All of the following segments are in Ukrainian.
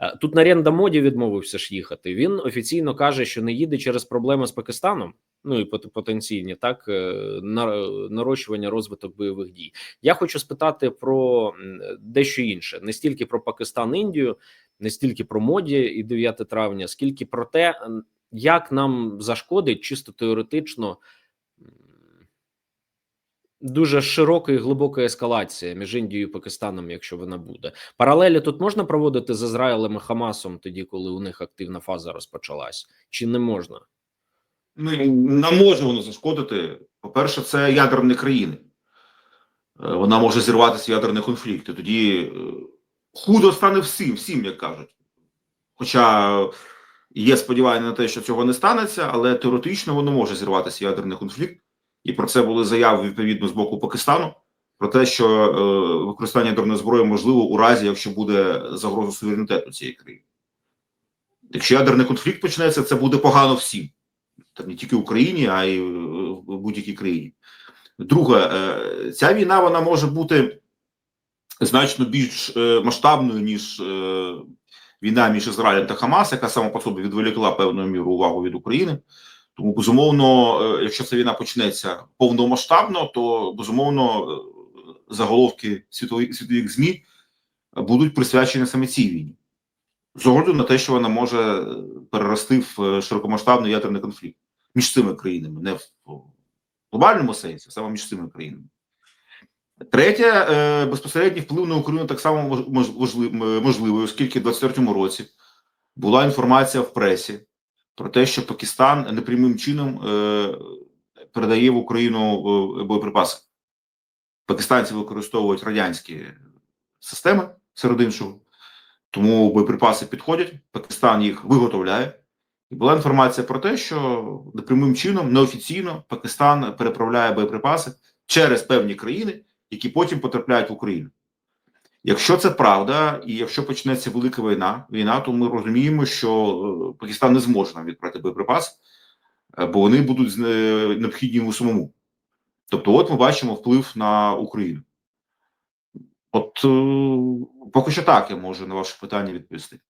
Е, Тут Наренда моді відмовився ж їхати. Він офіційно каже, що не їде через проблеми з Пакистаном. Ну і пот- потенційні так е, на- нарощування розвиток бойових дій. Я хочу спитати про дещо інше: не стільки про Пакистан, Індію, не стільки про моді і 9 травня, скільки про те, як нам зашкодить чисто теоретично. Дуже широка і глибока ескалація між Індією і Пакистаном, якщо вона буде. Паралелі тут можна проводити з Ізраїлем і Хамасом, тоді коли у них активна фаза розпочалась, чи не можна? Ну, нам може воно зашкодити. По-перше, це ядерні країни. Е, Вона може зірватися ядерний конфлікт. І тоді е, худо стане всім, всім, як кажуть. Хоча є сподівання на те, що цього не станеться, але теоретично воно може зірватися ядерний конфлікт. І про це були заяви відповідно з боку Пакистану. Про те, що е, використання зброї можливо у разі, якщо буде загроза суверенітету цієї країни. Якщо ядерний конфлікт почнеться, це буде погано всім та не тільки Україні, а й е, в будь-якій країні. Друге, е, ця війна вона може бути значно більш е, масштабною, ніж е, війна між Ізраїлем та Хамас, яка сама по собі відволікла певною міру увагу від України. Тому, безумовно, е, якщо ця війна почнеться повномасштабно, то безумовно е, заголовки світових світових ЗМІ будуть присвячені саме цій війні. З огляду на те, що вона може перерости в е, широкомасштабний ядерний конфлікт між цими країнами, не в глобальному сенсі, а саме між цими країнами. Третє, безпосередній вплив на Україну так само можливий, оскільки в 23-му році була інформація в пресі про те, що Пакистан непрямим чином е, передає в Україну е, боєприпаси. Пакистанці використовують радянські системи серед іншого. Тому боєприпаси підходять, Пакистан їх виготовляє. І була інформація про те, що непрямим чином, неофіційно, Пакистан переправляє боєприпаси через певні країни, які потім потрапляють в Україну. Якщо це правда, і якщо почнеться велика війна, війна, то ми розуміємо, що е, Пакистан не зможе нам відправити боєприпаси, е, бо вони будуть е, необхідні йому самому. Тобто, от ми бачимо вплив на Україну. От поки що так я можу на ваше питання відповісти.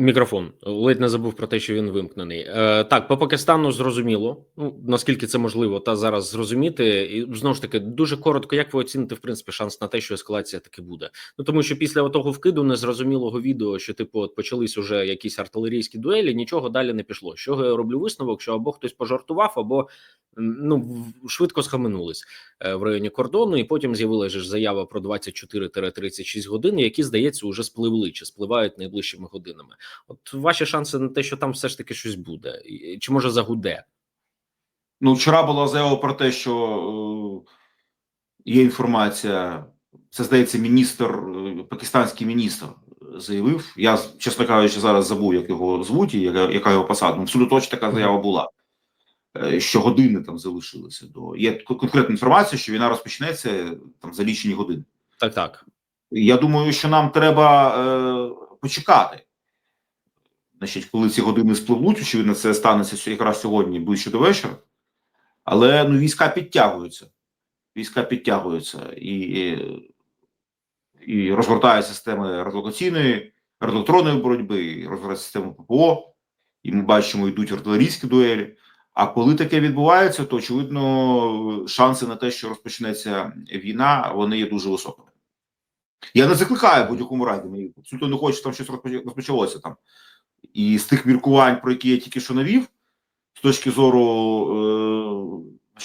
Мікрофон ледь не забув про те, що він вимкнений. Е, так, по Пакистану зрозуміло. Ну наскільки це можливо, та зараз зрозуміти. І знову ж таки, дуже коротко, як ви оціните в принципі шанс на те, що ескалація таки буде? Ну тому що після того вкиду незрозумілого відео, що типу от почались уже якісь артилерійські дуелі, нічого далі не пішло. Чого я роблю висновок, що або хтось пожартував, або ну швидко схаменулись е, в районі кордону, і потім з'явилася ж заява про 24-36 годин, які здається вже спливли чи спливають найближчими годинами. От ваші шанси на те, що там все ж таки щось буде, чи може загуде? Ну, вчора була заява про те, що е, є інформація. Це здається, міністр, е, пакистанський міністр заявив. Я, чесно кажучи, зараз забув, як його звуть і яка, яка його посада. Ну, абсолютно точно така заява була. е, Що години там залишилися до є конкретна інформація, що війна розпочнеться там за лічені години. Так, так. Я думаю, що нам треба е, почекати. Значить, коли ці години спливуть, очевидно, це станеться якраз сьогодні, ближче до вечора. Але ну, війська підтягуються. Війська підтягуються і, і розгортає системи радіолокаційної, радіоелектронної боротьби, і розгортає систему ППО, і ми бачимо, йдуть артилерійські дуелі. А коли таке відбувається, то очевидно шанси на те, що розпочнеться війна, вони є дуже високими. Я не закликаю в будь-якому разі. Мені абсолютно не хочу, щоб там щось розпочалося там. І з тих міркувань, про які я тільки що навів, з точки зору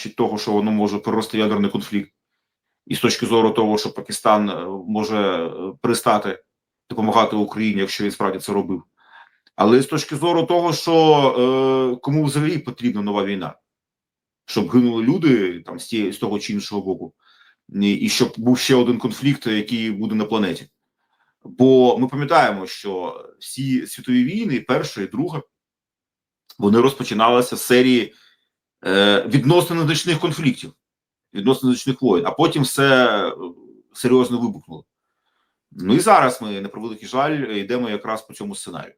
е, того, що воно може перерости ядерний конфлікт, і з точки зору того, що Пакистан е, може е, перестати допомагати Україні, якщо він справді це робив. Але з точки зору того, що е, кому взагалі потрібна нова війна, щоб гинули люди там з, тієї, з того чи іншого боку, і щоб був ще один конфлікт, який буде на планеті. Бо ми пам'ятаємо, що всі світові війни, перша і друга, вони розпочиналися з серії е, відносно незначних конфліктів, відносно незначних воєн, а потім все е, серйозно вибухнуло. Ну і зараз ми, на превеликий жаль, йдемо якраз по цьому сценарію.